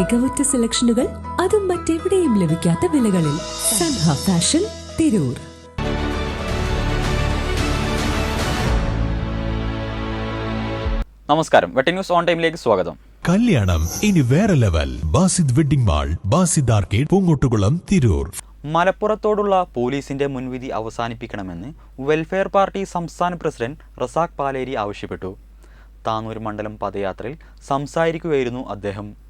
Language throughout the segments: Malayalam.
മികവുറ്റ സെലക്ഷനുകൾ അതും മറ്റെവിടെയും ലഭിക്കാത്ത വിലകളിൽ സൻഹ ഫാഷൻ തിരൂർ. നമസ്കാരം. വെട്ടി ന്യൂസ് ഓൺ ടൈമിലേക്ക് സ്വാഗതം. കല്യാണം ഇനി വേറെ level. Basid wedding mall Basid arcade Poongottukulam Tirur. മലപ്പുറത്തോടുള്ള പോലീസിന്റെ മുൻവിധി അവസാനിപ്പിക്കണമെന്ന് വെൽഫെയർ പാർട്ടി സംസ്ഥാന പ്രസിഡന്റ് റസാഖ് പാലേരി ആവശ്യപ്പെട്ടു. താനൂർ മണ്ഡലം പദയാത്രയിൽ സംസാരിക്കുകയായിരുന്നു അദ്ദേഹം.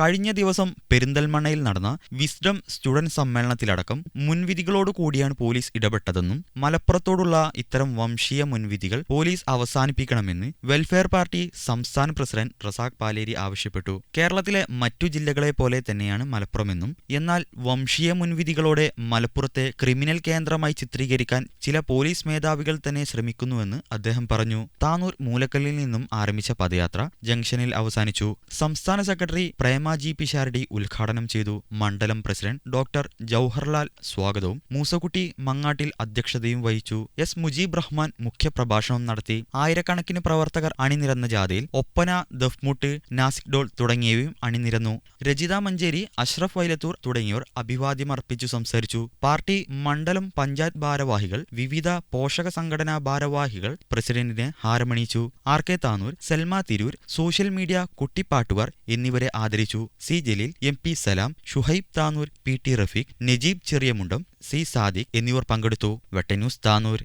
കഴിഞ്ഞ ദിവസം പെരിന്തൽമണ്ണയിൽ നടന്ന വിസ്ഡം സ്റ്റുഡന്റ് സമ്മേളനത്തിലടക്കം മുൻവിധികളോട് കൂടിയാണ് പോലീസ് ഇടപെട്ടതെന്നും മലപ്പുറത്തോടുള്ള ഇത്തരം വംശീയ മുൻവിധികൾ പോലീസ് അവസാനിപ്പിക്കണമെന്ന് വെൽഫെയർ പാർട്ടി സംസ്ഥാന പ്രസിഡന്റ് റസാഖ് പാലേരി ആവശ്യപ്പെട്ടു. കേരളത്തിലെ മറ്റു ജില്ലകളെ പോലെ തന്നെയാണ് മലപ്പുറമെന്നും എന്നാൽ വംശീയ മുൻവിധികളോടെ മലപ്പുറത്തെ ക്രിമിനൽ കേന്ദ്രമായി ചിത്രീകരിക്കാൻ ചില പോലീസ് മേധാവികൾ തന്നെ ശ്രമിക്കുന്നുവെന്ന് അദ്ദേഹം പറഞ്ഞു. താനൂർ മൂലക്കല്ലിൽ നിന്നും ആരംഭിച്ച പദയാത്ര ജംഗ്ഷനിൽ അവസാനിച്ചു. സംസ്ഥാന സെക്രട്ടറി പ്രേമ ജി പിഷാരടി ഉദ്ഘാടനം ചെയ്തു. മണ്ഡലം പ്രസിഡന്റ് ഡോക്ടർ ജൌഹർലാൽ സ്വാഗതവും. മൂസക്കുട്ടി മങ്ങാട്ടിൽ അധ്യക്ഷതയും വഹിച്ചു. എസ് മുജീബ് റഹ്മാൻ മുഖ്യപ്രഭാഷണം നടത്തി. ആയിരക്കണക്കിന് പ്രവർത്തകർ അണിനിരന്ന ജാഥയിൽ ഒപ്പന ദഫ്മുട്ട് നാസിക് ഡോൾ തുടങ്ങിയവയും അണിനിരന്നു. രജിത മഞ്ചേരി അഷ്റഫ് വൈലത്തൂർ തുടങ്ങിയവർ അഭിവാദ്യമർപ്പിച്ചു സംസാരിച്ചു. പാർട്ടി മണ്ഡലം പഞ്ചായത്ത് ഭാരവാഹികൾ വിവിധ പോഷക സംഘടനാ ഭാരവാഹികൾ പ്രസിഡന്റിന് ഹാരമണിയിച്ചു. R K Tanur Selma Tirur social media കുട്ടിപ്പാട്ടുകാർ എന്നിവരെ ആദരിച്ചു. C Jaleel M P Salam Shuhaib Tanur P T Rafeeq Najeeb Cheriyamundam C Sadiq എന്നിവർ പങ്കെടുത്തു. വെട്ടന്യൂസ് താനൂർ.